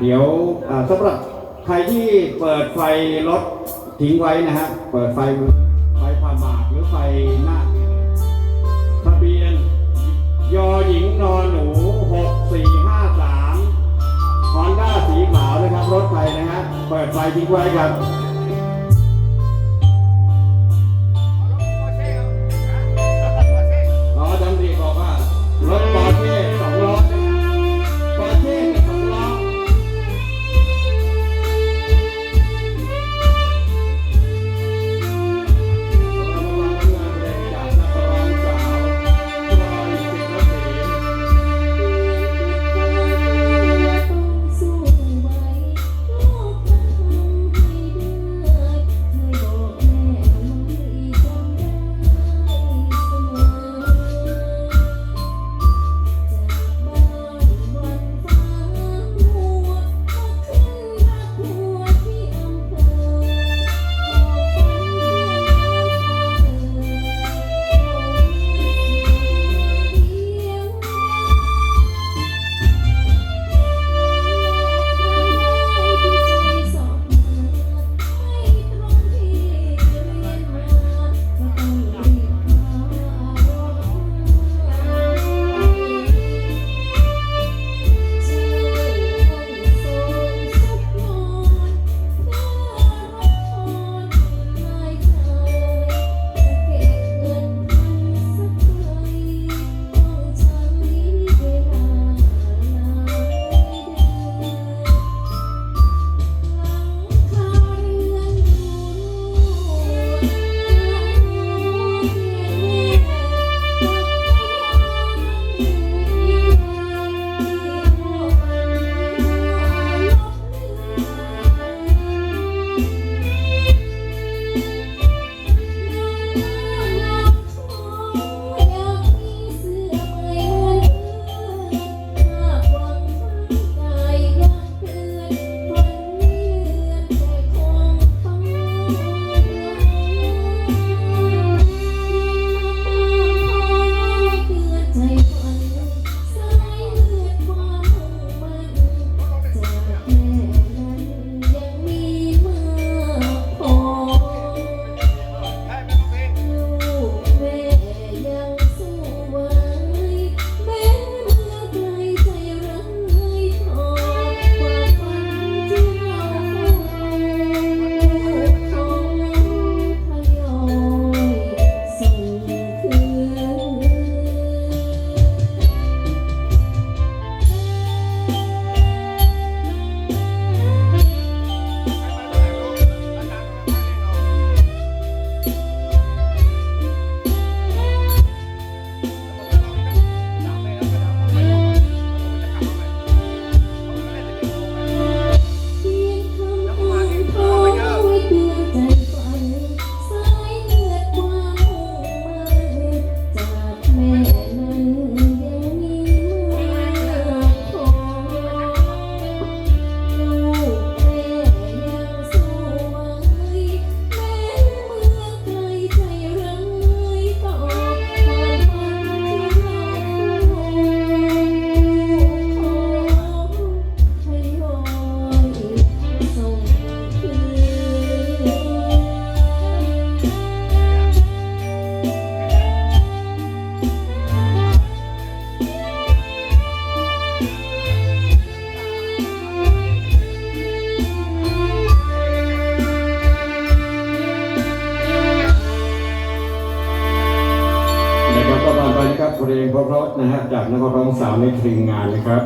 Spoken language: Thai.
เดี๋ยวสำหรับใครที่เปิดไฟรถทิ้งไว้นะฮะ เปิดไฟไฟผ่าหมากหรือไฟหน้าทะเบียน ยอหญิงนอนหนูหกสี่ห้าสามฮอนด้าสีขาวนะครับ รถไฟนะฮะ เปิดไฟทิ้งไว้ครับ เพลงเพราะๆนะฮะจากนักร้องสาวในทีมงานนะครับ